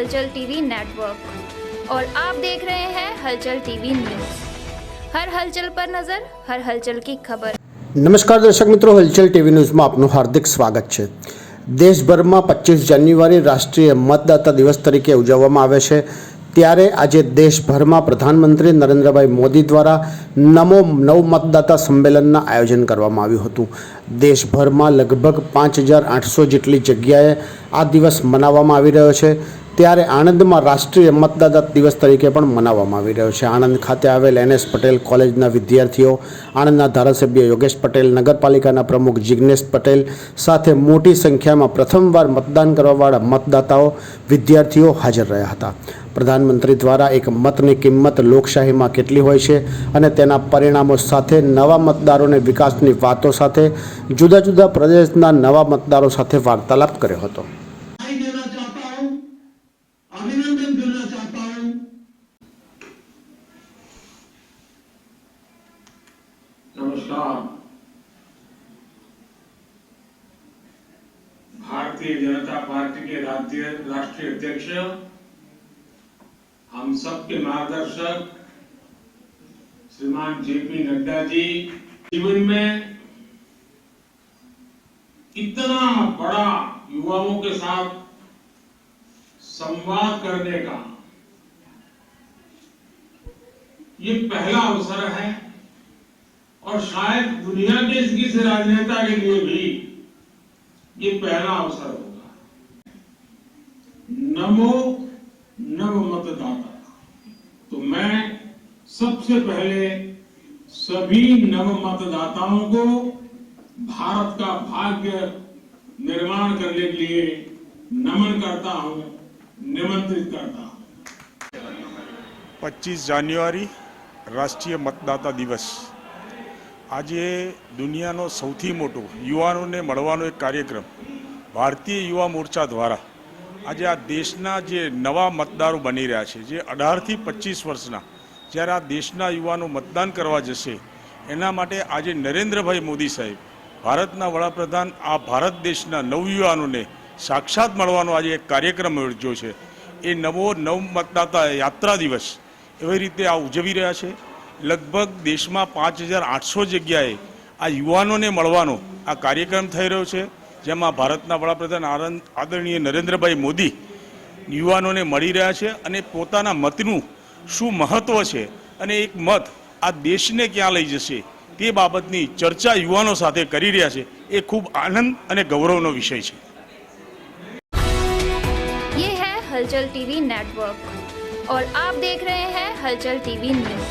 हलचल TV network और आप देख रहे हैं हलचल टीवी न्यूज हर हलचल पर नजर हर हलचल की खबर નમસ્કાર દર્શક મિત્રો હલચલ ટીવી ન્યૂઝમાં આપનું હાર્દિક સ્વાગત છે દેશભરમાં પચીસ જાન્યુઆરી રાષ્ટ્રીય મતદાતા દિવસ તરીકે ઉજવવામાં આવે છે ત્યારે આજે દેશભરમાં પ્રધાનમંત્રી નરેન્દ્રભાઈ મોદી દ્વારા નમો નવ મતદાતા સંમેલનના આયોજન કરવામાં આવ્યું હતું દેશભરમાં લગભગ પાંચ હજાર આઠસો જેટલી જગ્યાએ આ દિવસ મનાવવામાં આવી રહ્યો છે ત્યારે આણંદમાં રાષ્ટ્રીય મતદાતા દિવસ તરીકે પણ મનાવવામાં આવી રહ્યો છે. આણંદ ખાતે આવેલ એનએસ પટેલ કોલેજના વિદ્યાર્થીઓ, આણંદના ધારાસભ્ય યોગેશ પટેલ, નગરપાલિકાના પ્રમુખ જિજ્ઞેશ પટેલ સાથે મોટી સંખ્યામાં પ્રથમવાર મતદાન કરવાવાળા મતદાતાઓ, વિદ્યાર્થીઓ હાજર રહ્યા હતા. પ્રધાનમંત્રી દ્વારા એક મતની કિંમત લોકશાહીમાં કેટલી હોય છે અને તેના પરિણામો સાથે નવા મતદારોને વિકાસની વાતો સાથે જુદા જુદા પ્રદેશના નવા મતદારો સાથે વાર્તાલાપ કર્યો હતો. नमस्कार। भारतीय जनता पार्टी के राज्य राष्ट्रीय अध्यक्ष, हम सबके मार्गदर्शक श्रीमान जेपी नड्डा जी, जीवन में इतना बड़ा युवाओं के साथ संवाद करने का ये पहला अवसर है। और शायद दुनिया के किस राजनेता के लिए भी ये पहला अवसर होगा। नमो नव मतदाता। तो मैं सबसे पहले सभी नव मतदाताओं को भारत का भाग्य निर्माण करने के लिए नमन करता हूँ, निमंत्रित करता हूँ। 25 जनवरी राष्ट्रीय मतदाता दिवस। આજે દુનિયાનો સૌથી મોટો યુવાનોને મળવાનો એક કાર્યક્રમ ભારતીય યુવા મોરચા દ્વારા આજે આ દેશના જે નવા મતદારો બની રહ્યા છે, જે અઢારથી પચીસ વર્ષના, જ્યારે આ દેશના યુવાનો મતદાન કરવા જશે, એના માટે આજે નરેન્દ્રભાઈ મોદી સાહેબ, ભારતના વડાપ્રધાન, આ ભારત દેશના નવયુવાનોને સાક્ષાત મળવાનો આજે એક કાર્યક્રમ યોજ્યો છે. એ નવો નવ મતદાતા યાત્રા દિવસ એવી રીતે આ ઉજવી રહ્યા છે. લગભગ દેશમાં પાંચ હજાર આઠસો જગ્યાએ આ યુવાનોને મળવાનો આ કાર્યક્રમ થઈ રહ્યો છે જેમાં ભારતના વડાપ્રધાન આનંદ- આદરણીય નરેન્દ્રભાઈ મોદી યુવાનોને મળી રહ્યા છે અને પોતાના મતનું શું મહત્વ છે અને એક મત આ દેશને ક્યાં લઈ જશે તે બાબતની ચર્ચા યુવાનો સાથે કરી રહ્યા છે એ ખૂબ આનંદ અને ગૌરવનો વિષય છે ये है हलचल टीवी नेटवर्क और आप देख रहे हैं हलचल टीवी न्यूज